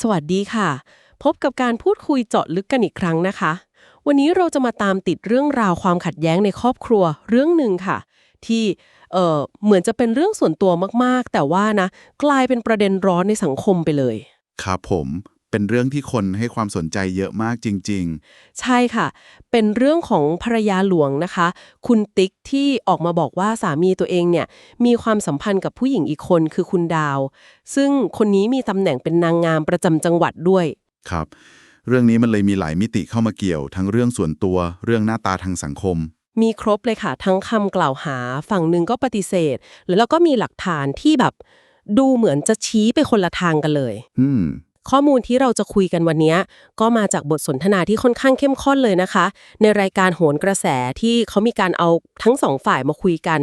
สวัสดีค่ะ พบกับการพูดคุยเจาะลึกกันอีกครั้งนะคะ วันนี้เราจะมาตามติดเรื่องราวความขัดแย้งในครอบครัวเรื่องหนึ่งค่ะ ที่เออเหมือนจะเป็นเรื่องส่วนตัวมากๆ แต่ว่านะ กลายเป็นประเด็นร้อนในสังคมไปเลย ครับผม เป็นเรื่องที่คนให้ความสนใจเยอะมากจริงใช่ค่ะ เป็นเรื่องของภรรยาหลวงนะคะ คุณติ๊กที่ออกมาบอกว่าสามีตัวเองเนี่ยมีความสัมพันธ์กับผู้หญิงอีกคนคือคุณดาว ซึ่งคนนี้มีตำแหน่งเป็นนางงามประจำจังหวัดด้วยๆครับ เรื่องนี้มันเลยมีหลายมิติเข้ามาเกี่ยว ทั้งเรื่องส่วนตัว เรื่องหน้าตาทางสังคม มีครบเลยค่ะ ทั้งคำกล่าวหา ฝั่งหนึ่งก็ปฏิเสธ แล้วก็มีหลักฐานที่แบบ ดูเหมือนจะชี้ไปคนละทางกันเลย อืม ข้อมูลที่เราจะคุยกันวันนี้ ก็มาจากบทสนทนาที่ค่อนข้างเข้มข้นเลยนะคะ ในรายการโหนกระแสที่เขามีการเอาทั้งสองฝ่ายมาคุยกัน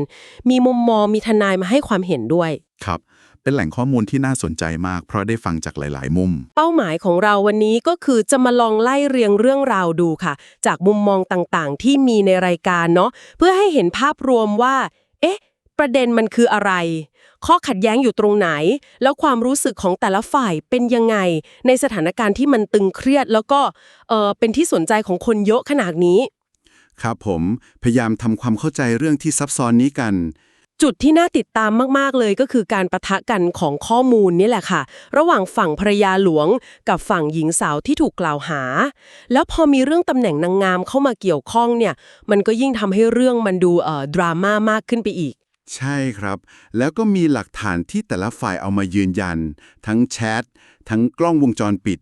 มีมุมมองมีทนายมาให้ความเห็นด้วย ครับ เป็นแหล่งข้อมูลที่น่าสนใจมาก เพราะได้ฟังจากหลาย ๆ มุม เป้าหมายของเราวันนี้ก็คือจะมาลองไล่เรียงเรื่องราวดูค่ะ จากมุมมองต่างๆ ที่มีในรายการเนาะเพื่อให้เห็นภาพรวมว่า เอ๊ะ ประเด็นมันคืออะไร ข้อขัดแย้งอยู่ตรงไหน แล้วความรู้สึกของแต่ละฝ่ายเป็นยังไง ในสถานการณ์ที่มันตึงเครียด แล้วก็เออเป็นที่สนใจของคนเยอะขนาดนี้ ครับผมพยายามทำความเข้าใจเรื่องที่ซับซ้อนนี้กันจุดที่น่าติดตามมาก ๆ เลยก็คือการประทะกันของข้อมูลนี่แหละค่ะ ระหว่างฝั่งภรรยาหลวง กับฝั่งหญิงสาวที่ถูกกล่าวหา แล้วพอมีเรื่องตำแหน่งนางงามเข้ามาเกี่ยวข้องเนี่ย มันก็ยิ่งทำให้เรื่องมันดูเอ่อดราม่ามากขึ้นไปอีก ใช่ครับ แล้วก็มีหลักฐานที่แต่ละฝ่ายเอามายืนยัน ทั้งแชท ทั้งกล้องวงจรปิด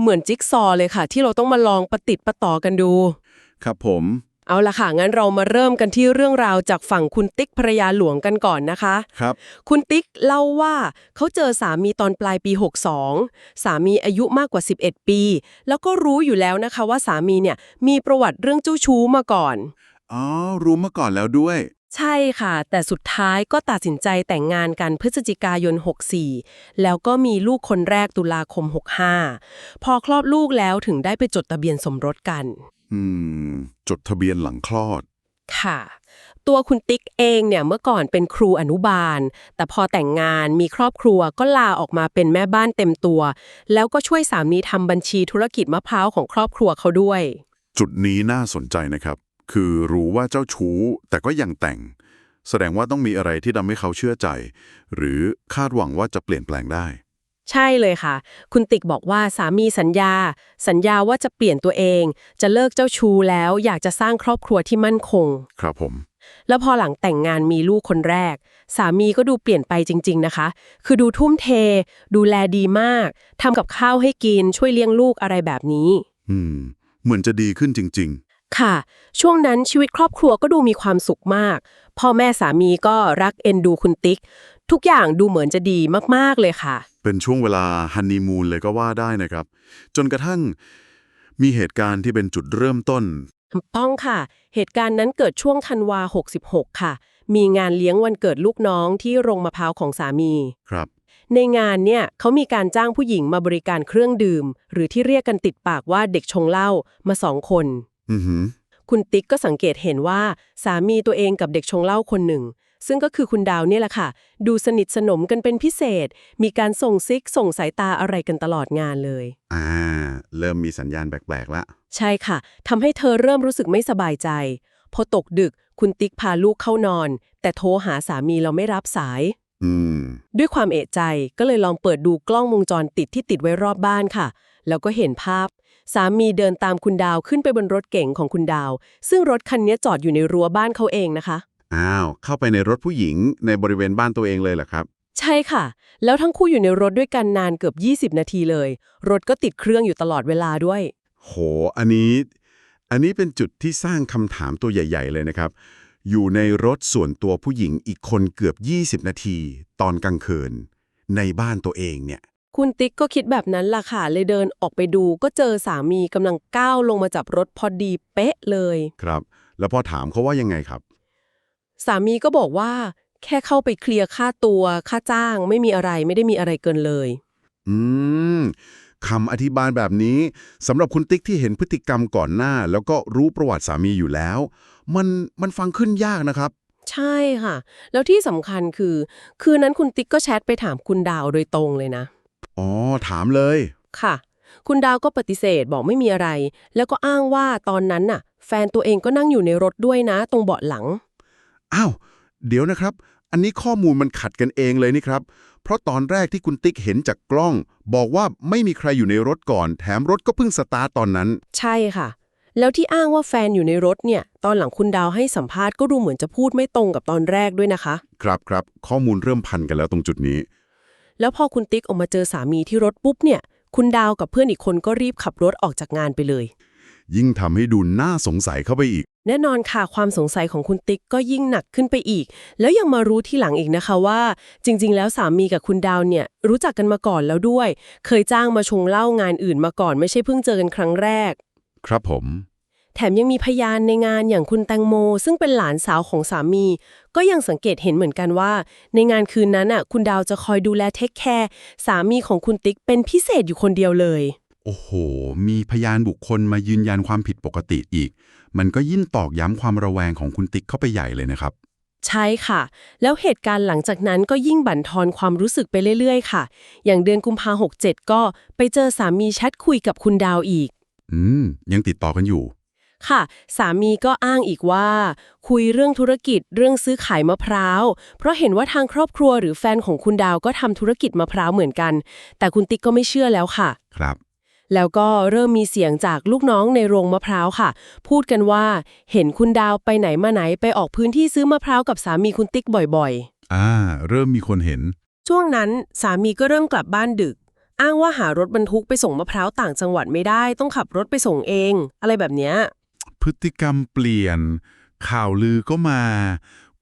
เหมือนจิ๊กซอว์เลยค่ะ ที่เราต้องมาลองประติดประต่อกันดู ครับผม เอาละค่ะ งั้นเรามาเริ่มกันที่เรื่องราวจากฝั่งคุณติ๊กภรรยาหลวงกันก่อนนะคะ ครับ คุณติ๊กเล่าว่าเขาเจอสามีตอนปลายปี 62 สามีอายุมากกว่า 11 ปี แล้วก็รู้อยู่แล้วนะคะว่าสามีเนี่ยมีประวัติเรื่องเจ้าชู้มาก่อน อ๋อ รู้มาก่อนแล้วด้วย ใช่ค่ะ แต่สุดท้ายก็ตัดสินใจแต่งงานกันพฤศจิกายน 64 แล้วก็มีลูกคนแรกตุลาคม 65 พอคลอดลูกแล้วถึงได้ไปจดทะเบียนสมรสกัน อืม จดทะเบียนหลังคลอด ค่ะ ตัวคุณติ๊กเองเนี่ยเมื่อก่อนเป็นครูอนุบาล แต่พอแต่งงานมีครอบครัวก็ลาออกมาเป็นแม่บ้านเต็มตัว แล้วก็ช่วยสามีทำบัญชีธุรกิจมะพร้าวของครอบครัวเขาด้วย จุดนี้น่าสนใจนะครับ คือรู้ว่าเจ้าชู้แต่ก็ยังแต่ง แสดงว่าต้องมีอะไรที่ทำให้เขาเชื่อใจ หรือคาดหวังว่าจะเปลี่ยนแปลงได้ ใช่เลยค่ะ คุณติ๊กบอกว่าสามีสัญญา สัญญาว่าจะเปลี่ยนตัวเอง จะเลิกเจ้าชู้แล้วอยากจะสร้างครอบครัวที่มั่นคง ครับผม แล้วพอหลังแต่งงานมีลูกคนแรก สามีก็ดูเปลี่ยนไปจริง ๆนะคะ คือดูทุ่มเท ดูแลดีมากทำกับข้าวให้กินช่วยเลี้ยงลูกอะไรแบบนี้ อืม เหมือนจะดีขึ้นจริง ค่ะ ช่วงนั้นชีวิตครอบครัวก็ดูมีความสุขมาก พ่อแม่สามีก็รักเอ็นดูคุณติ๊ก ทุกอย่างดูเหมือนจะดีมากๆเลยค่ะๆเป็นช่วงเวลาฮันนีมูนเลยก็ว่าได้นะครับ จนกระทั่งมีเหตุการณ์ที่เป็นจุดเริ่มต้นถูกต้องค่ะ เหตุการณ์นั้นเกิดช่วงธันวา 66 ค่ะ มีงานเลี้ยงวันเกิดลูกน้องที่โรงมะพร้าวของสามี ครับ ในงานเนี่ยเขามีการจ้างผู้หญิงมาบริการเครื่องดื่ม หรือที่เรียกกันติดปากว่าเด็กชงเหล้ามาสองคนอือหือ คุณติ๊กก็สังเกตเห็นว่าสามีตัวเองกับเด็กชงเหล้าคนหนึ่ง ซึ่งก็คือคุณดาวเนี่ยแหละค่ะ ดูสนิทสนมกันเป็นพิเศษ มีการส่งซิกส่งสายตาอะไรกันตลอดงานเลย อ่า เริ่มมีสัญญาณแปลกๆละ ใช่ค่ะทำให้เธอเริ่มรู้สึกไม่สบายใจ พอตกดึกคุณติ๊กพาลูกเข้านอน แต่โทรหาสามีเราไม่รับสาย อืม ด้วยความเอะใจก็เลยลองเปิดดูกล้องวงจรปิดที่ติดไว้รอบบ้านค่ะ แล้วก็เห็นภาพ สามีเดินตามคุณดาวขึ้นไปบนรถเก๋งของคุณดาว ซึ่งรถคันนี้จอดอยู่ในรั้วบ้านเขาเองนะคะ อ้าว เข้าไปในรถผู้หญิงในบริเวณบ้านตัวเองเลยเหรอครับ ใช่ค่ะ แล้วทั้งคู่อยู่ในรถด้วยกันนานเกือบ 20 นาทีเลย รถก็ติดเครื่องอยู่ตลอดเวลาด้วย โห อันนี้ อันนี้เป็นจุดที่สร้างคำถามตัวใหญ่ ๆ เลยนะครับ อยู่ในรถส่วนตัวผู้หญิงอีกคนเกือบ 20 นาที ตอนกลางคืนในบ้านตัวเองเนี่ย คุณติ๊กก็คิดแบบนั้นล่ะค่ะเลยเดินออกไปดูก็เจอสามีกำลังก้าวลงมาจากรถพอดีเป๊ะเลย ครับ แล้วพอถามเขาว่ายังไงครับ สามีก็บอกว่า แค่เข้าไปเคลียร์ค่าตัวค่าจ้างไม่มีอะไรไม่ได้มีอะไรเกินเลย อืมคำอธิบายแบบนี้สำหรับคุณติ๊กที่เห็นพฤติกรรมก่อนหน้า แล้วก็รู้ประวัติสามีอยู่แล้ว มันมันฟังขึ้นยากนะครับ ใช่ค่ะ แล้วที่สำคัญคือ คืนนั้นคุณติ๊กก็แชทไปถามคุณดาวโดยตรงเลยนะ อ๋อ ถามเลย ค่ะ คุณดาวก็ปฏิเสธบอกไม่มีอะไร แล้วก็อ้างว่าตอนนั้นน่ะ แฟนตัวเองก็นั่งอยู่ในรถด้วยนะ ตรงเบาะหลัง อ้าว เดี๋ยวนะครับ อันนี้ข้อมูลมันขัดกันเองเลยนี่ครับ เพราะตอนแรกที่คุณติ๊กเห็นจากกล้อง บอกว่าไม่มีใครอยู่ในรถก่อน แถมรถก็เพิ่งสตาร์ตตอนนั้น ใช่ค่ะ แล้วที่อ้างว่าแฟนอยู่ในรถเนี่ย ตอนหลังคุณดาวให้สัมภาษณ์ก็ดูเหมือนจะพูดไม่ตรงกับตอนแรกด้วยนะคะ ครับครับ ข้อมูลเริ่มพันกันแล้วตรงจุดนี้ แล้วพอคุณติ๊กออกมาเจอสามีที่รถปุ๊บเนี่ย คุณดาวกับเพื่อนอีกคนก็รีบขับรถออกจากงานไปเลย ยิ่งทำให้ดูน่าสงสัยเข้าไปอีก แน่นอนค่ะความสงสัยของคุณติ๊กก็ยิ่งหนักขึ้นไปอีก แล้วยังมารู้ที่หลังอีกนะคะว่า จริง ๆ แล้วสามีกับคุณดาวเนี่ย รู้จักกันมาก่อนแล้วด้วย เคยจ้างมาชงเหล้างานอื่นมาก่อนไม่ใช่เพิ่งเจอกันครั้งแรก ครับผม แถมยังมีพยานในงานอย่างคุณแตงโม ซึ่งเป็นหลานสาวของสามี ก็ยังสังเกตเห็นเหมือนกันว่า ในงานคืนนั้นอะคุณดาวจะคอยดูแลเทคแคร์สามีของคุณติ๊กเป็นพิเศษอยู่คนเดียวเลย โอ้โห มีพยานบุคคลมายืนยันความผิดปกติอีก มันก็ยิ่งตอกย้ำความระแวงของคุณติ๊กเข้าไปใหญ่เลยนะครับ ใช่ค่ะ แล้วเหตุการณ์หลังจากนั้นก็ยิ่งบั่นทอนความรู้สึกไปเรื่อยๆ ค่ะ อย่างเดือนกุมภาหกเจ็ดก็ไปเจอสามีแชทคุยกับคุณดาวอีก อืม ยังติดต่อกันอยู่ ค่ะ สามีก็อ้างอีกว่า คุยเรื่องธุรกิจเรื่องซื้อขายมะพร้าว เพราะเห็นว่าทางครอบครัวหรือแฟนของคุณดาวก็ทำธุรกิจมะพร้าวเหมือนกัน แต่คุณติ๊กก็ไม่เชื่อแล้วค่ะ ครับ แล้วก็เริ่มมีเสียงจากลูกน้องในโรงมะพร้าวค่ะ พูดกันว่า เห็นคุณดาวไปไหนมาไหนไปออกพื้นที่ซื้อมะพร้าวกับสามีคุณติ๊กบ่อยๆอ่า เริ่มมีคนเห็นช่วงนั้นสามีก็เริ่มกลับบ้านดึก อ้างว่าหารถบรรทุกไปส่งมะพร้าวต่างจังหวัดไม่ได้ ต้องขับรถไปส่งเอง อะไรแบบเนี้ยพ ฤติกรรมเปลี่ยน ข่าวลือก็มา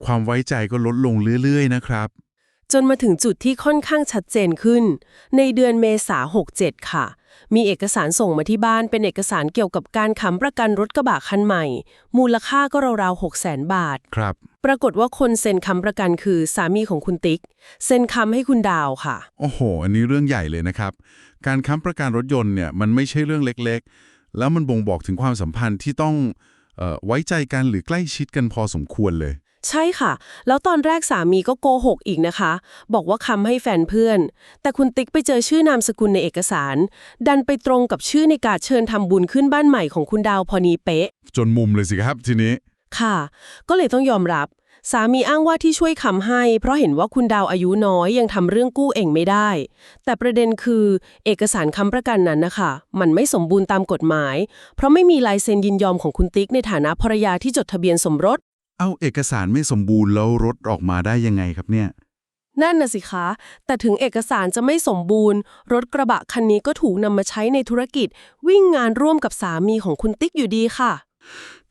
ความไว้ใจก็ลดลงเรื่อยๆ นะครับ จนมาถึงจุดที่ค่อนข้างชัดเจนขึ้น ในเดือนเมษา67 ค่ะ มีเอกสารส่งมาที่บ้านเป็นเอกสารเกี่ยวกับการค้ำประกันรถกระบะคันใหม่ มูลค่าก็ราวๆ6 0 0 0 0 บาท ครับ ปรากฏว่าคนเซ็นค้ำประกันคือสามีของคุณติ๊ก เซ็นค้ำให้คุณดาวค่ะ โอ้โห อันนี้เรื่องใหญ่เลยนะครับ การค้ำประกันรถยนต์เนี่ยมันไม่ใช่เรื่องเล็กๆ แล้วมันบ่งบอกถึงความสัมพันธ์ที่ต้องเออไว้ใจกันหรือใกล้ชิดกันพอสมควรเลย ใช่ค่ะ แล้วตอนแรกสามีก็โกหกอีกนะคะ บอกว่าคำให้แฟนเพื่อน แต่คุณติ๊กไปเจอชื่อนามสกุลในเอกสาร ดันไปตรงกับชื่อในการเชิญทำบุญขึ้นบ้านใหม่ของคุณดาวพอนีเป๊ะ จนมุมเลยสิครับทีนี้ ค่ะ ก็เลยต้องยอมรับ สามีอ้างว่าที่ช่วยคำให้ เพราะเห็นว่าคุณดาวอายุน้อยยังทำเรื่องกู้เองไม่ได้ แต่ประเด็นคือ เอกสารค้ำประกันนั้นนะคะ มันไม่สมบูรณ์ตามกฎหมาย เพราะไม่มีลายเซ็นยินยอมของคุณติ๊กในฐานะภรรยาที่จดทะเบียนสมรส เอาเอกสารไม่สมบูรณ์แล้วรถออกมาได้ยังไงครับเนี่ย นั่นน่ะสิคะ แต่ถึงเอกสารจะไม่สมบูรณ์ รถกระบะคันนี้ก็ถูกนำมาใช้ในธุรกิจ วิ่งงานร่วมกับสามีของคุณติ๊กอยู่ดีค่ะ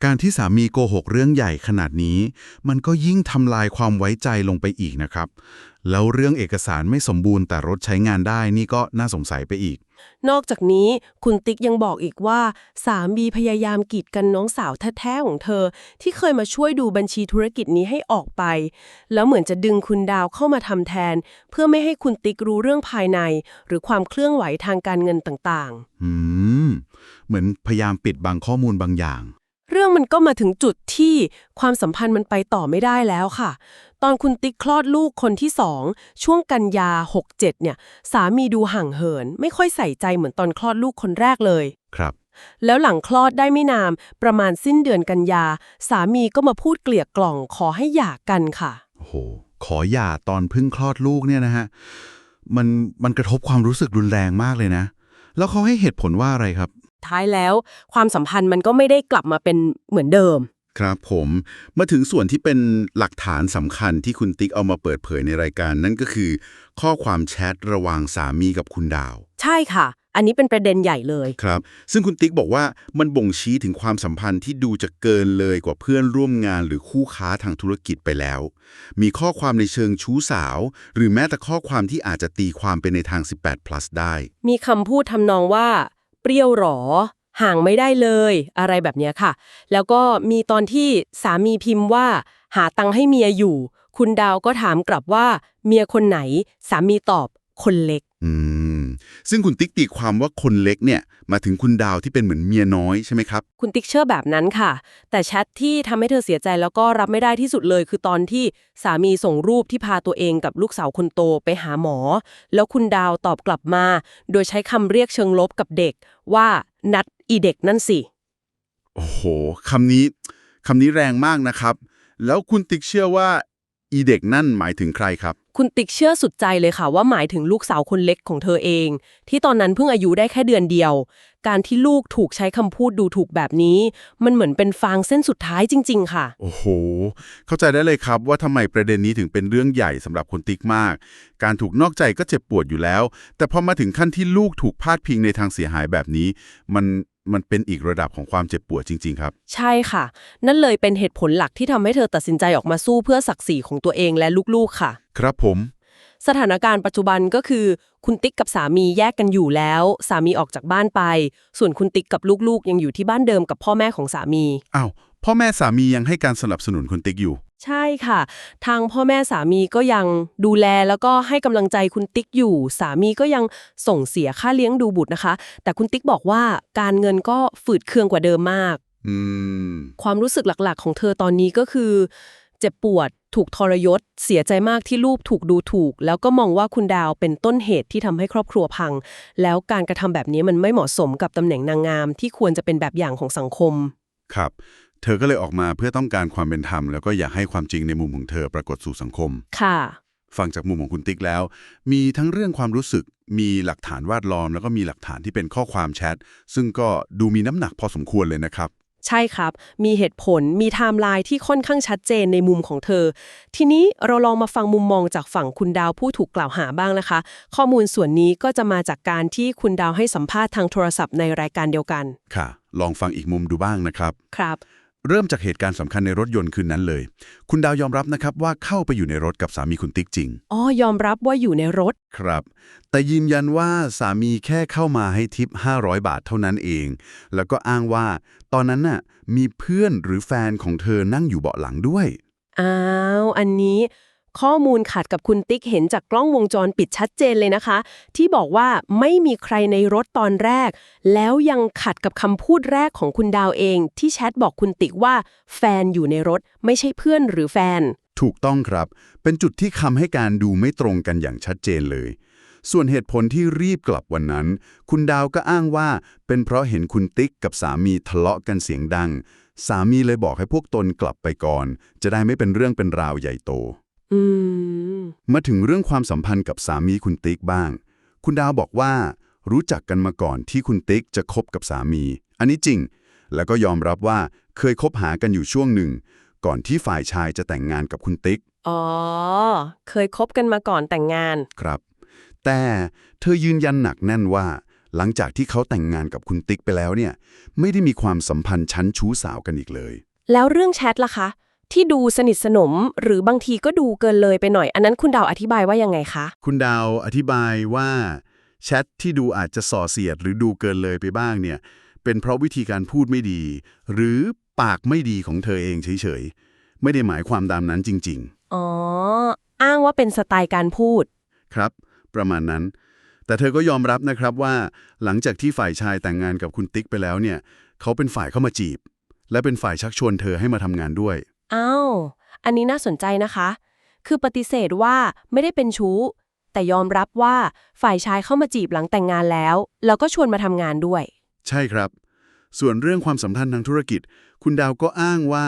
การที่สามีโกหกเรื่องใหญ่ขนาดนี้ มันก็ยิ่งทำลายความไว้ใจลงไปอีกนะครับ แล้วเรื่องเอกสารไม่สมบูรณ์แต่รถใช้งานได้นี่ก็น่าสงสัยไปอีก นอกจากนี้คุณติ๊กยังบอกอีกว่า สามีพยายามกีดกันน้องสาวแท้ๆของเธอ ที่เคยมาช่วยดูบัญชีธุรกิจนี้ให้ออกไป แล้วเหมือนจะดึงคุณดาวเข้ามาทำแทน เพื่อไม่ให้คุณติ๊กรู้เรื่องภายใน หรือความเคลื่อนไหวทางการเงินต่างๆ อืม เหมือนพยายามปิดบังข้อมูลบางอย่างเรื่องมันก็มาถึงจุดที่ความสัมพันธ์มันไปต่อไม่ได้แล้วค่ะ ตอนคุณติ๊กคลอดลูกคนที่สองช่วงกันยา 67 เนี่ย สามีดูห่างเหิน ไม่ค่อยใส่ใจเหมือนตอนคลอดลูกคนแรกเลย ครับ แล้วหลังคลอดได้ไม่นานประมาณสิ้นเดือนกันยา สามีก็มาพูดเกลี่ยกล่องขอให้หย่ากันค่ะ โอ้โห ขอหย่าตอนเพิ่งคลอดลูกเนี่ยนะฮะ มันมันกระทบความรู้สึกรุนแรงมากเลยนะ แล้วเขาให้เหตุผลว่าอะไรครับ ท้ายแล้ว ความสัมพันธ์มันก็ไม่ได้กลับมาเป็นเหมือนเดิม ครับผมมาถึงส่วนที่เป็นหลักฐานสำคัญที่คุณติ๊กเอามาเปิดเผยในรายการ นั่นก็คือ ข้อความแชทระหว่างสามีกับคุณดาว ใช่ค่ะ อันนี้เป็นประเด็นใหญ่เลย ครับ ซึ่งคุณติ๊กบอกว่ามันบ่งชี้ถึงความสัมพันธ์ที่ดูจะเกินเลยกว่าเพื่อนร่วมงานหรือคู่ค้าทางธุรกิจไปแล้ว มีข้อความในเชิงชู้สาว หรือแม้แต่ข้อความที่อาจจะตีความเป็นในทาง 18 plus ได้ มีคำพูดทำนองว่าเปรี้ยวหรอ ห่างไม่ได้เลย อะไรแบบนี้ค่ะ แล้วก็มีตอนที่สามีพิมพ์ว่า หาตังค์ให้เมียอยู่ คุณดาวก็ถามกลับว่า เมียคนไหน สามีตอบคนเล็ก อืม ซึ่งคุณติ๊กตีความว่าคนเล็กเนี่ยมาถึงคุณดาวที่เป็นเหมือนเมียน้อยใช่ไหมครับ คุณติ๊กเชื่อแบบนั้นค่ะ แต่แชทที่ทำให้เธอเสียใจแล้วก็รับไม่ได้ที่สุดเลย คือตอนที่สามีส่งรูปที่พาตัวเองกับลูกสาวคนโตไปหาหมอ แล้วคุณดาวตอบกลับมา โดยใช้คำเรียกเชิงลบกับเด็ก ว่านัดอีเด็กนั่นสิ โอ้โหคำนี้คำนี้แรงมากนะครับ แล้วคุณติ๊กเชื่อว่าอีเด็กนั่นหมายถึงใครครับ คุณติ๊กเชื่อสุดใจเลยค่ะว่าหมายถึงลูกสาวคนเล็กของเธอเอง ที่ตอนนั้นเพิ่งอายุได้แค่เดือนเดียว การที่ลูกถูกใช้คำพูดดูถูกแบบนี้ มันเหมือนเป็นฟางเส้นสุดท้ายจริง ๆ ค่ะ โอ้โห เข้าใจได้เลยครับว่าทำไมประเด็นนี้ถึงเป็นเรื่องใหญ่สำหรับคนติ๊กมาก การถูกนอกใจก็เจ็บปวดอยู่แล้ว แต่พอมาถึงขั้นที่ลูกถูกพาดพิงในทางเสียหายแบบนี้ มัน มันเป็นอีกระดับของความเจ็บปวดจริง ๆ ครับ ใช่ค่ะ นั่นเลยเป็นเหตุผลหลักที่ทำให้เธอตัดสินใจออกมาสู้เพื่อศักดิ์ศรีของตัวเองและลูกๆค่ะ ครับผม สถานการณ์ปัจจุบันก็คือ คุณติ๊กกับสามีแยกกันอยู่แล้ว สามีออกจากบ้านไป ส่วนคุณติ๊กกับลูกๆ ยังอยู่ที่บ้านเดิมกับพ่อแม่ของสามีอ้าวพ่อแม่สามียังให้การสนับสนุนคุณติ๊กอยู่ ใช่ค่ะ ทางพ่อแม่สามีก็ยังดูแลแล้วก็ให้กำลังใจคุณติ๊กอยู่ สามีก็ยังส่งเสียค่าเลี้ยงดูบุตรนะคะ แต่คุณติ๊กบอกว่าการเงินก็ฝืดเคืองกว่าเดิมมาก อืม ความรู้สึกหลักๆ ของเธอตอนนี้ก็คือ เจ็บปวดถูกทรยศ เสียใจมากที่ลูกถูกดูถูก แล้วก็มองว่าคุณดาวเป็นต้นเหตุที่ทำให้ครอบครัวพัง แล้วการกระทำแบบนี้มันไม่เหมาะสมกับตำแหน่งนางงามที่ควรจะเป็นแบบอย่างของสังคม ครับ เธอก็เลยออกมาเพื่อต้องการความเป็นธรรม แล้วก็อยากให้ความจริงในมุมของเธอปรากฏสู่สังคม ค่ะ ฟังจากมุมของคุณติ๊กแล้ว มีทั้งเรื่องความรู้สึก มีหลักฐานแวดล้อม แล้วก็มีหลักฐานที่เป็นข้อความแชท ซึ่งก็ดูมีน้ำหนักพอสมควรเลยนะครับ ใช่ครับ มีเหตุผล มีไทม์ไลน์ที่ค่อนข้างชัดเจนในมุมของเธอ ทีนี้เราลองมาฟังมุมมองจากฝั่งคุณดาวผู้ถูกกล่าวหาบ้างนะคะ ข้อมูลส่วนนี้ก็จะมาจากการที่คุณดาวให้สัมภาษณ์ทางโทรศัพท์ในรายการเดียวกัน ค่ะ ลองฟังอีกมุมดูบ้างนะครับ ครับ เริ่มจากเหตุการณ์สำคัญในรถยนต์คืนนั้นเลย คุณดาวยอมรับนะครับว่าเข้าไปอยู่ในรถกับสามีคุณติ๊กจริง อ๋อ ยอมรับว่าอยู่ในรถ ครับ แต่ยืนยันว่าสามีแค่เข้ามาให้ทิป 500 บาทเท่านั้นเอง แล้วก็อ้างว่า ตอนนั้นน่ะมีเพื่อนหรือแฟนของเธอนั่งอยู่เบาะหลังด้วย อ้าว อันนี้ ข้อมูลขัดกับคุณติ๊กเห็นจากกล้องวงจรปิดชัดเจนเลยนะคะ ที่บอกว่าไม่มีใครในรถตอนแรก แล้วยังขัดกับคำพูดแรกของคุณดาวเอง ที่แชทบอกคุณติ๊กว่า แฟนอยู่ในรถไม่ใช่เพื่อนหรือแฟน ถูกต้องครับ เป็นจุดที่คำให้การดูไม่ตรงกันอย่างชัดเจนเลย ส่วนเหตุผลที่รีบกลับวันนั้น คุณดาวก็อ้างว่า เป็นเพราะเห็นคุณติ๊กกับสามีทะเลาะกันเสียงดัง สามีเลยบอกให้พวกตนกลับไปก่อน จะได้ไม่เป็นเรื่องเป็นราวใหญ่โต อืม มาถึงเรื่องความสัมพันธ์กับสามีคุณติ๊กบ้าง คุณดาวบอกว่า รู้จักกันมาก่อนที่คุณติ๊กจะคบกับสามี อันนี้จริง แล้วก็ยอมรับว่าเคยคบหากันอยู่ช่วงหนึ่ง ก่อนที่ฝ่ายชายจะแต่งงานกับคุณติ๊ก อ๋อ เคยคบกันมาก่อนแต่งงาน ครับ แต่เธอยืนยันหนักแน่นว่า หลังจากที่เขาแต่งงานกับคุณติ๊กไปแล้วเนี่ย ไม่ได้มีความสัมพันธ์ชั้นชู้สาวกันอีกเลย แล้วเรื่องแชทล่ะคะ ที่ดูสนิทสนม หรือบางทีก็ดูเกินเลยไปหน่อย อันนั้นคุณดาวอธิบายว่ายังไงคะ คุณดาวอธิบายว่าแชทที่ดูอาจจะส่อเสียดหรือดูเกินเลยไปบ้างเนี่ยเป็นเพราะวิธีการพูดไม่ดี หรือปากไม่ดีของเธอเองเฉยๆ ไม่ได้หมายความตามนั้นจริงอ๋อ อ้างว่าเป็นสไตล์การพูดๆครับ ประมาณนั้น แต่เธอก็ยอมรับนะครับว่า หลังจากที่ฝ่ายชายแต่งงานกับคุณติ๊กไปแล้วเนี่ย เขาเป็นฝ่ายเข้ามาจีบ และเป็นฝ่ายชักชวนเธอให้มาทำงานด้วย อ้าวอันนี้น่าสนใจนะคะ คือปฏิเสธว่าไม่ได้เป็นชู้ แต่ยอมรับว่าฝ่ายชายเข้ามาจีบหลังแต่งงานแล้ว แล้วก็ชวนมาทำงานด้วย ใช่ครับ ส่วนเรื่องความสัมพันธ์ทางธุรกิจ คุณดาวก็อ้างว่า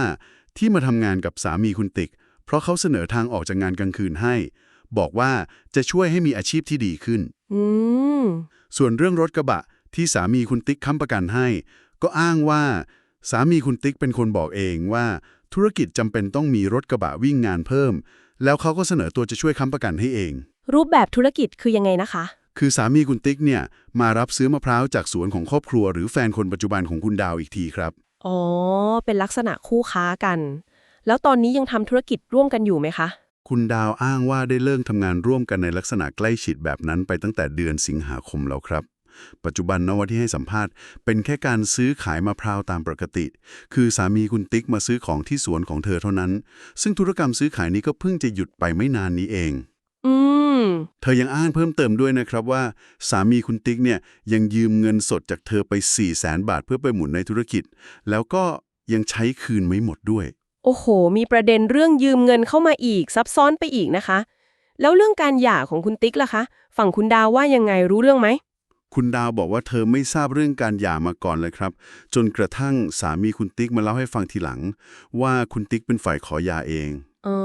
ที่มาทำงานกับสามีคุณติ๊กเพราะเขาเสนอทางออกจากงานกลางคืนให้ บอกว่าจะช่วยให้มีอาชีพที่ดีขึ้น อืม ส่วนเรื่องรถกระบะที่สามีคุณติ๊กค้ำประกันให้ ก็อ้างว่า สามีคุณติ๊กเป็นคนบอกเองว่า ธุรกิจจำเป็นต้องมีรถกระบะวิ่งงานเพิ่ม แล้วเขาก็เสนอตัวจะช่วยค้ำประกันให้เอง รูปแบบธุรกิจคือยังไงนะคะ คือสามีคุณติ๊กเนี่ยมารับซื้อมะพร้าวจากสวนของครอบครัว หรือแฟนคนปัจจุบันของคุณดาวอีกทีครับ อ๋อ เป็นลักษณะคู่ค้ากัน แล้วตอนนี้ยังทำธุรกิจร่วมกันอยู่ไหมคะ คุณดาวอ้างว่าได้เลิกทำงานร่วมกันในลักษณะใกล้ชิดแบบนั้นไปตั้งแต่เดือนสิงหาคมแล้วครับ ปัจจุบันนวัที่ให้สัมภาษณ์เป็นแค่การซื้อขายมะพร้าวตามปกติ คือสามีคุณติ๊กมาซื้อของที่สวนของเธอเท่านั้น ซึ่งธุรกรรมซื้อขายนี้ก็เพิ่งจะหยุดไปไม่นานนี้เองอืมมเธอยังอ้างเพิ่มเติมด้วยนะครับว่า สามีคุณติ๊กเนี่ยยังยืมเงินสดจากเธอไป4 0 0แสนบาทเพื่อไปหมุนในธุรกิจ แล้วก็ยังใช้คืนไม่หมดด้วย โอ้โห มีประเด็นเรื่องยืมเงินเข้ามาอีกซับซ้อนไปอีกนะคะ แล้วเรื่องการหย่าของคุณติ๊กล่ะคะ ฝั่งคุณดาวว่ายังไงรู้เรื่องไหม คุณดาวบอกว่าเธอไม่ทราบเรื่องการหย่ามาก่อนเลยครับ จนกระทั่งสามีคุณติ๊กมาเล่าให้ฟังทีหลัง ว่าคุณติ๊กเป็นฝ่ายขอหย่าเองอ๋อ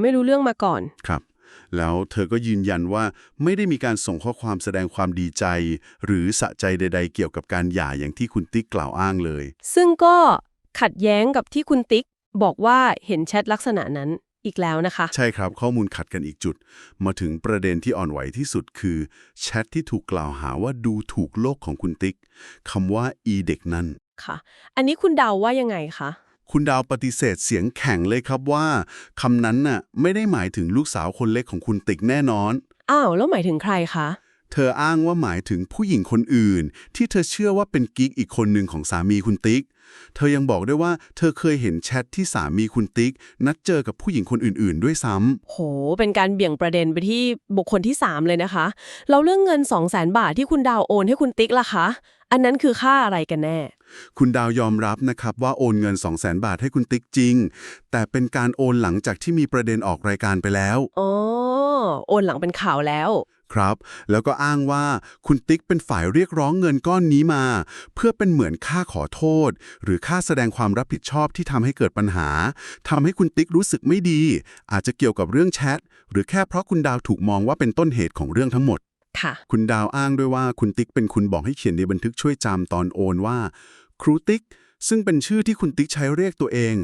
ไม่รู้เรื่องมาก่อนครับ แล้วเธอก็ยืนยันว่าไม่ได้มีการส่งข้อความแสดงความดีใจ หรือสะใจใด ๆ เกี่ยวกับการหย่าอย่างที่คุณติ๊กกล่าวอ้างเลย ซึ่งก็ขัดแย้งกับที่คุณติ๊กบอกว่าเห็นแชทลักษณะนั้น อีกแล้วนะคะ ใช่ครับข้อมูลขัดกันอีกจุด มาถึงประเด็นที่อ่อนไหวที่สุดคือแชทที่ถูกกล่าวหาว่าดูถูกโลกของคุณติ๊กคำว่าอีเด็กนั่นค่ะ อันนี้คุณดาวว่ายังไงคะคุณดาวปฏิเสธเสียงแข็งเลยครับว่าคำนั้นน่ะไม่ได้หมายถึงลูกสาวคนเล็กของคุณติ๊กแน่นอน อ้าว แล้วหมายถึงใครคะ เธออ้างว่าหมายถึงผู้หญิงคนอื่น ที่เธอเชื่อว่าเป็นกิ๊กอีกคนหนึ่งของสามีคุณติ๊ก เธอยังบอกด้วยว่าเธอเคยเห็นแชทที่สามีคุณติ๊ก นัดเจอกับผู้หญิงคนอื่น ๆ ด้วยซ้ำโห เป็นการเบี่ยงประเด็นไปที่บุคคลที่ 3 เลยนะคะแล้วเรื่องเงิน 2 0 0 0 0 0บาทที่คุณดาวโอนให้คุณติ๊กล่ะคะ อันนั้นคือค่าอะไรกันแน่ คุณดาวยอมรับนะครับว่าโอนเงิน 2 0 0 0 0 0บาทให้คุณติ๊กจริง แต่เป็นการโอนหลังจากที่มีประเด็นออกรายการไปแล้ว อ๋อ โอนหลังเป็นข่าวแล้ว ครับ แล้วก็อ้างว่าคุณติ๊กเป็นฝ่ายเรียกร้องเงินก้อนนี้มา เพื่อเป็นเหมือนค่าขอโทษ หรือค่าแสดงความรับผิดชอบที่ทำให้เกิดปัญหาทำให้คุณติ๊กรู้สึกไม่ดี อาจจะเกี่ยวกับเรื่องแชทหรือแค่เพราะคุณดาวถูกมองว่าเป็นต้นเหตุของเรื่องทั้งหมดค่ะคุณดาวอ้างด้วยว่าคุณติ๊กเป็นคุณบอกให้เขียนในบันทึกช่วยจำตอนโอนว่า ครูติ๊ก ซึ่งเป็นชื่อที่คุณติ๊กใช้เรียกตัวเอง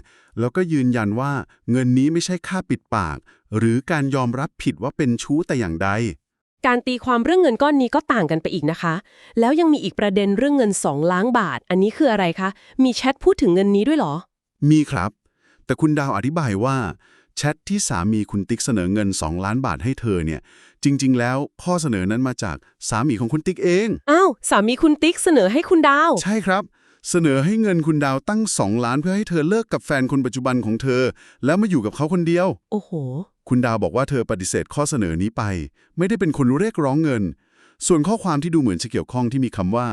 แล้วก็ยืนยันว่าเงินนี้ไม่ใช่ค่าปิดปาก หรือการยอมรับผิดว่าเป็นชู้แต่อย่างใด การตีความเรื่องเงินก้อนนี้ก็ต่างกันไปอีกนะคะ แล้วยังมีอีกประเด็นเรื่องเงิน 2 ล้านบาท อันนี้คืออะไรคะ มีแชทพูดถึงเงินนี้ด้วยเหรอ มีครับ แต่คุณดาวอธิบายว่าแชทที่สามีคุณติ๊กเสนอเงิน 2 ล้านบาทให้เธอเนี่ย จริง ๆ แล้วข้อเสนอนั้นมาจากสามีของคุณติ๊กเอง อ้าว สามีคุณติ๊กเสนอให้คุณดาว ใช่ครับ เสนอให้เงินคุณดาวตั้ง 2 ล้านเพื่อให้เธอเลิกกับแฟนคนปัจจุบันของเธอ แล้วมาอยู่กับเขาคนเดียว โอ้โห คุณดาวบอกว่าเธอปฏิเสธข้อเสนอนี้ไป ไม่ได้เป็นคนเรียกร้องเงิน ส่วนข้อความที่ดูเหมือนจะเกี่ยวข้องที่มีคำว่า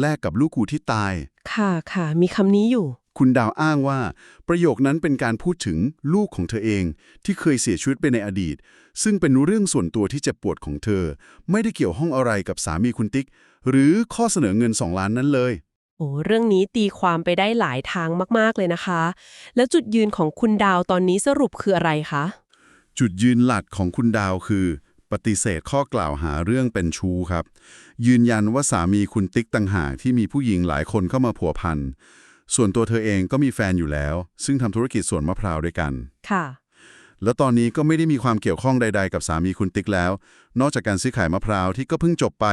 แลกกับลูกกูที่ตาย ค่ะค่ะ มีคำนี้อยู่ คุณดาวอ้างว่า ประโยคนั้นเป็นการพูดถึงลูกของเธอเอง ที่เคยเสียชีวิตไปในอดีต ซึ่งเป็นเรื่องส่วนตัวที่เจ็บปวดของเธอ ไม่ได้เกี่ยวข้องอะไรกับสามีคุณติ๊ก หรือข้อเสนอเงิน2ล้านนั้นเลยโอ้เรื่องนี้ตีความไปได้หลายทางมาก ๆ เลยนะคะ แล้วจุดยืนของคุณดาวตอนนี้สรุปคืออะไรคะ จุดยืนหลักของคุณดาวคือ ปฏิเสธข้อกล่าวหาเรื่องเป็นชู้ครับ ยืนยันว่าสามีคุณติ๊กต่างหากที่มีผู้หญิงหลายคนเข้ามาผัวพันส่วนตัวเธอเองก็มีแฟนอยู่แล้ว ซึ่งทำธุรกิจสวนมะพร้าวด้วยกัน ค่ะ แล้วตอนนี้ก็ไม่ได้มีความเกี่ยวข้องใด ๆ กับสามีคุณติ๊กแล้ว นอกจากการซื้อขายมะพร้าวที่ก็เพิ่งจบไป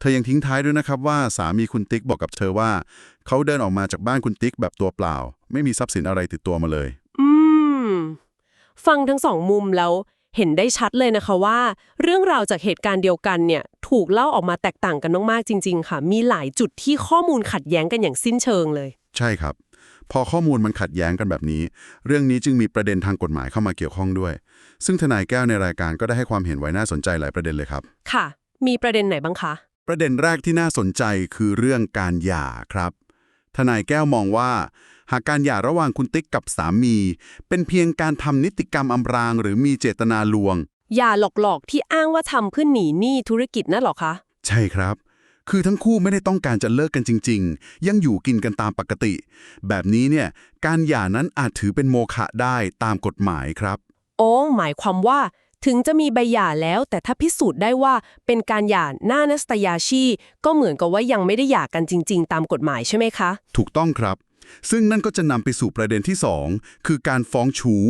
เธอยังทิ้งท้ายด้วยนะครับว่าสามีคุณติ๊กบอกกับเธอว่า เขาเดินออกมาจากบ้านคุณติ๊กแบบตัวเปล่า ไม่มีทรัพย์สินอะไรติดตัวมาเลย อืม ฟังทั้งสองมุมแล้วเห็นได้ชัดเลยนะคะว่า เรื่องราวจากเหตุการณ์เดียวกันเนี่ยถูกเล่าออกมาแตกต่างกันมากๆจริง ๆ ค่ะ มีหลายจุดที่ข้อมูลขัดแย้งกันอย่างสิ้นเชิงเลย ใช่ครับ พอข้อมูลมันขัดแย้งกันแบบนี้ เรื่องนี้จึงมีประเด็นทางกฎหมายเข้ามาเกี่ยวข้องด้วย ซึ่งทนายแก้วในรายการก็ได้ให้ความเห็นไว้น่าสนใจหลายประเด็นเลยครับ ค่ะ มีประเด็นไหนบ้างคะ ประเด็นแรกที่น่าสนใจคือเรื่องการหย่าครับ ทนายแก้วมองว่า หากการหย่าระหว่างคุณติ๊กกับสามี เป็นเพียงการทำนิติกรรมอำพรางหรือมีเจตนาลวง อย่าหลอกๆ ที่อ้างว่าทำเพื่อหนีหนี้ธุรกิจนั่นหรอคะ ใช่ครับ คือทั้งคู่ไม่ได้ต้องการจะเลิกกันจริง ๆ ยังอยู่กินกันตามปกติ แบบนี้เนี่ย การหย่านั้นอาจถือเป็นโมฆะได้ตามกฎหมายครับ โอ้หมายความว่า ถึงจะมีใบหย่าแล้ว แต่ถ้าพิสูจน์ได้ว่าเป็นการหย่าหน้านัสตยาชี ก็เหมือนกับว่ายังไม่ได้หย่ากันจริง ๆ ตามกฎหมายใช่ไหมคะ ถูกต้องครับ ซึ่งนั่นก็จะนำไปสู่ประเด็นที่สองคือการฟ้องชู้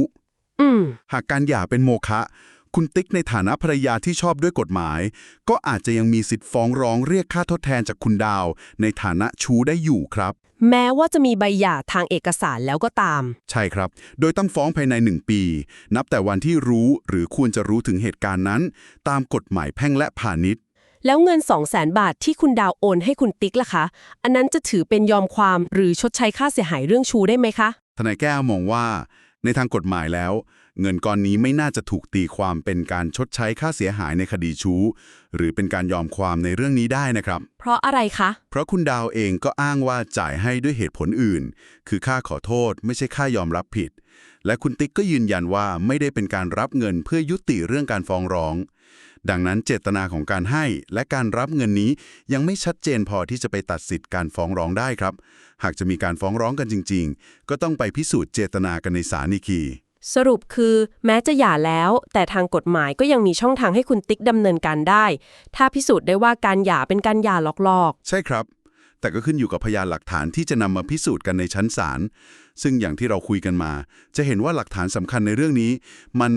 อืมหากการหย่าเป็นโมฆะคุณติ๊กในฐานะภรรยาที่ชอบด้วยกฎหมาย ก็อาจจะยังมีสิทธิ์ฟ้องร้องเรียกค่าทดแทนจากคุณดาว ในฐานะชู้ได้อยู่ครับ แม้ว่าจะมีใบหย่าทางเอกสารแล้วก็ตาม ใช่ครับ โดยต้องฟ้องภายใน 1 ปี นับแต่วันที่รู้หรือควรจะรู้ถึงเหตุการณ์นั้น ตามกฎหมายแพ่งและพาณิชย์ แล้วเงิน 2 0 0แสนบาทที่คุณดาวโอนให้คุณติ๊กล่ะคะ อันนั้นจะถือเป็นยอมความหรือชดใช้ค่าเสียหายเรื่องชูได้ไหมคะ ทนายแก้วมองว่าในทางกฎหมายแล้ว เงินก้อนนี้ไม่น่าจะถูกตีความเป็นการชดใช้ค่าเสียหายในคดีชู้ หรือเป็นการยอมความในเรื่องนี้ได้นะครับ เพราะอะไรคะ เพราะคุณดาวเองก็อ้างว่าจ่ายให้ด้วยเหตุผลอื่น คือค่าขอโทษไม่ใช่ค่ายอมรับผิด และคุณติ๊กก็ยืนยันว่าไม่ได้เป็นการรับเงินเพื่อยุติเรื่องการฟ้องร้อง ดังนั้นเจตนาของการให้และการรับเงินนี้ยังไม่ชัดเจนพอที่จะไปตัดสิทธิ์การฟ้องร้องได้ครับ หากจะมีการฟ้องร้องกันจริง ๆ ก็ต้องไปพิสูจน์เจตนากันในศาลอีกทีสรุปคือแม้จะหย่าแล้ว แต่ทางกฎหมายก็ยังมีช่องทางให้คุณติ๊กดำเนินการได้ ถ้าพิสูจน์ได้ว่าการหย่าเป็นการหย่าลอกใช่ครับ แต่ก็ขึ้นอยู่กับพยานหลักฐานที่จะนำมาพิสูจน์กันในชั้นศาล ซึ่งอย่างที่เราคุยกันมา จะเห็นว่าหลักฐานสำคัญในเรื่องนี้ มัน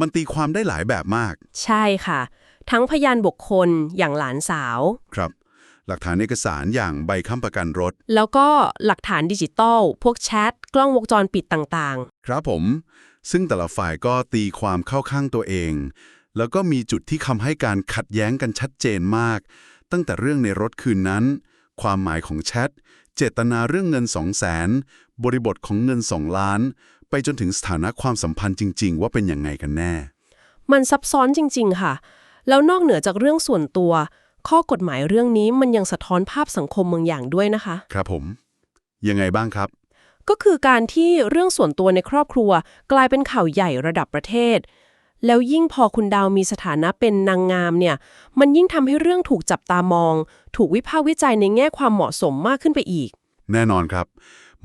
มันตีความได้หลายแบบมากๆใช่ค่ะ ทั้งพยานบุคคลอย่างหลานสาว ครับ หลักฐานเอกสารอย่างใบค้ำประกันรถ แล้วก็หลักฐานดิจิตอลพวกแชทกล้องวงจรปิดต่างครับผม ซึ่งแต่ละฝ่ายก็ตีความเข้าข้างตัวเอง แล้วก็มีจุดที่คำให้การขัดแย้งกันชัดเจนมาก ตั้งแต่เรื่องในรถคืนนั้น ความหมายของแชทเจตนาเรื่องเงิน2 0 0แสน บริบทของเงิน 2 ล้าน ไปจนถึงสถานะความสัมพันธ์จริง ๆ ว่าเป็นยังไงกันแน่ๆมันซับซ้อนจริง ๆ ค่ะ แล้วนอกเหนือจากเรื่องส่วนตัว ข้อกฎหมายเรื่องนี้มันยังสะท้อนภาพสังคมบางอย่างด้วยนะคะ ครับผม ยังไงบ้างครับ ก็คือการที่เรื่องส่วนตัวในครอบครัว กลายเป็นข่าวใหญ่ระดับประเทศ แล้วยิ่งพอคุณดาวมีสถานะเป็นนางงามเนี่ย มันยิ่งทำให้เรื่องถูกจับตามอง ถูกวิพากษ์วิจัยในแง่ความเหมาะสมมากขึ้นไปอีก แน่นอนครับ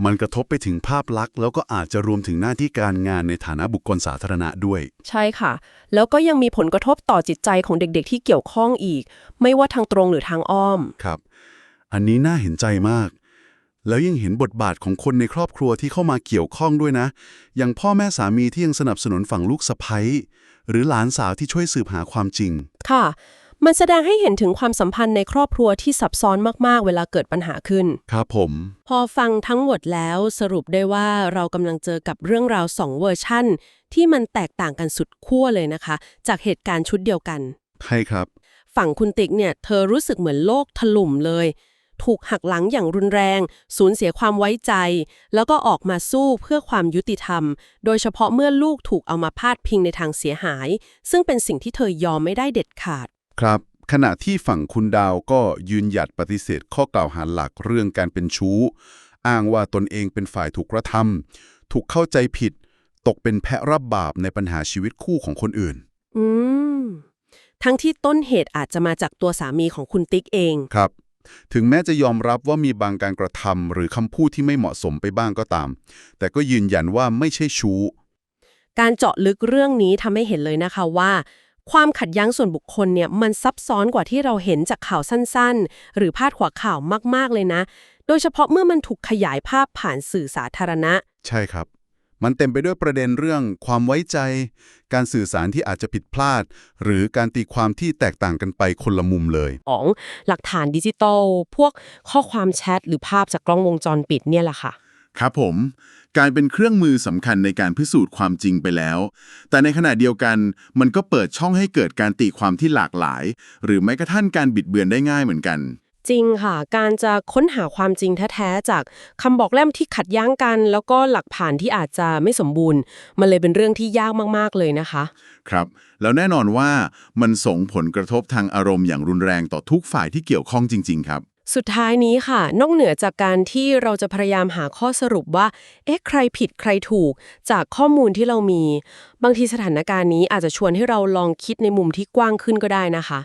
มันกระทบไปถึงภาพลักษณ์แล้วก็อาจจะรวมถึงหน้าที่การงานในฐานะบุคคลสาธารณะด้วย ใช่ค่ะ แล้วก็ยังมีผลกระทบต่อจิตใจของเด็กๆ ที่เกี่ยวข้องอีก ไม่ว่าทางตรงหรือทางอ้อม ครับ อันนี้น่าเห็นใจมาก แล้วยังเห็นบทบาทของคนในครอบครัวที่เข้ามาเกี่ยวข้องด้วยนะ อย่างพ่อแม่สามีที่ยังสนับสนุนฝั่งลูกสะใภ้หรือหลานสาวที่ช่วยสืบหาความจริง ค่ะ มันแสดงให้เห็นถึงความสัมพันธ์ในครอบครัวที่ซับซ้อนมากๆ เวลาเกิดปัญหาขึ้น ครับผม พอฟังทั้งหมดแล้วสรุปได้ว่าเรากำลังเจอกับเรื่องราวสองเวอร์ชั่น ที่มันแตกต่างกันสุดขั้วเลยนะคะ จากเหตุการณ์ชุดเดียวกัน ใช่ครับ ฝั่งคุณติ๊กเนี่ยเธอรู้สึกเหมือนโลกถล่มเลย ถูกหักหลังอย่างรุนแรง สูญเสียความไว้ใจ แล้วก็ออกมาสู้เพื่อความยุติธรรม โดยเฉพาะเมื่อลูกถูกเอามาพาดพิงในทางเสียหาย ซึ่งเป็นสิ่งที่เธอยอมไม่ได้เด็ดขาด ครับ ขณะที่ฝั่งคุณดาวก็ยืนหยัดปฏิเสธข้อกล่าวหาหลักเรื่องการเป็นชู้ อ้างว่าตนเองเป็นฝ่ายถูกกระทำถูกเข้าใจผิด ตกเป็นแพะรับบาปในปัญหาชีวิตคู่ของคนอื่น อืม ทั้งที่ต้นเหตุอาจจะมาจากตัวสามีของคุณติ๊กเองครับ ถึงแม้จะยอมรับว่ามีบางการกระทำหรือคำพูดที่ไม่เหมาะสมไปบ้างก็ตาม แต่ก็ยืนยันว่าไม่ใช่ชู้ การเจาะลึกเรื่องนี้ทำให้เห็นเลยนะคะว่า ความขัดแย้งส่วนบุคคลเนี่ยมันซับซ้อนกว่าที่เราเห็นจากข่าวสั้นๆ หรือพาดหัวข่าวมากๆเลยนะ โดยเฉพาะเมื่อมันถูกขยายภาพผ่านสื่อสาธารณะ ใช่ครับ มันเต็มไปด้วยประเด็นเรื่องความไว้ใจ การสื่อสารที่อาจจะผิดพลาด หรือการตีความที่แตกต่างกันไปคนละมุมเลย ของหลักฐานดิจิตอลพวกข้อความแชทหรือภาพจากกล้องวงจรปิดเนี่ยแหละค่ะ ครับผมกลายเป็นเครื่องมือสำคัญในการพิสูจน์ความจริงไปแล้ว แต่ในขณะเดียวกันมันก็เปิดช่องให้เกิดการตีความที่หลากหลาย หรือแม้กระทั่งการบิดเบือนได้ง่ายเหมือนกัน จริงค่ะ การจะค้นหาความจริงแท้ๆจากคำบอกเล่มที่ขัดแย้งกัน แล้วก็หลักฐานที่อาจจะไม่สมบูรณ์ มันเลยเป็นเรื่องที่ยากมากๆเลยนะคะ ครับ แล้วแน่นอนว่ามันส่งผลกระทบทางอารมณ์อย่างรุนแรงต่อทุกฝ่ายที่เกี่ยวข้องจริง ๆ ครับ สุดท้ายนี้ค่ะ นอกเหนือจากการที่เราจะพยายามหาข้อสรุปว่า เอ๊ะ ใครผิดใครถูก จากข้อมูลที่เรามี บางทีสถานการณ์นี้อาจจะชวนให้เราลองคิดในมุมที่กว้างขึ้นก็ได้นะคะ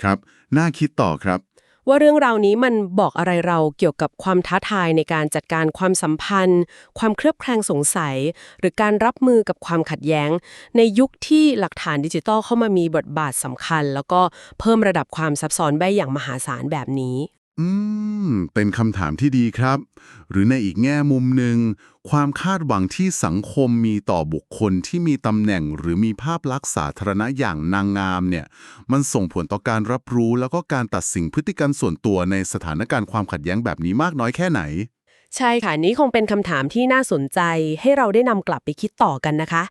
ครับ น่าคิดต่อครับ ว่าเรื่องราวนี้มันบอกอะไรเราเกี่ยวกับความท้าทายในการจัดการความสัมพันธ์ ความเคลือบแคลงสงสัย หรือการรับมือกับความขัดแย้ง ในยุคที่หลักฐานดิจิทัลเข้ามามีบทบาทสำคัญ แล้วก็เพิ่มระดับความซับซ้อนได้อย่างมหาศาลแบบนี้ อืม เป็นคำถามที่ดีครับ หรือในอีกแง่มุมหนึ่ง ความคาดหวังที่สังคมมีต่อบุคคลที่มีตำแหน่งหรือมีภาพลักษณ์สาธารณะอย่างนางงามเนี่ย มันส่งผลต่อการรับรู้แล้วก็การตัดสินพฤติกรรมส่วนตัวในสถานการณ์ความขัดแย้งแบบนี้มากน้อยแค่ไหน ใช่ค่ะ นี้คงเป็นคำถามที่น่าสนใจ ให้เราได้นำกลับไปคิดต่อกันนะคะ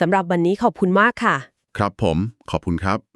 สำหรับวันนี้ขอบคุณมากค่ะ ครับผม ขอบคุณครับ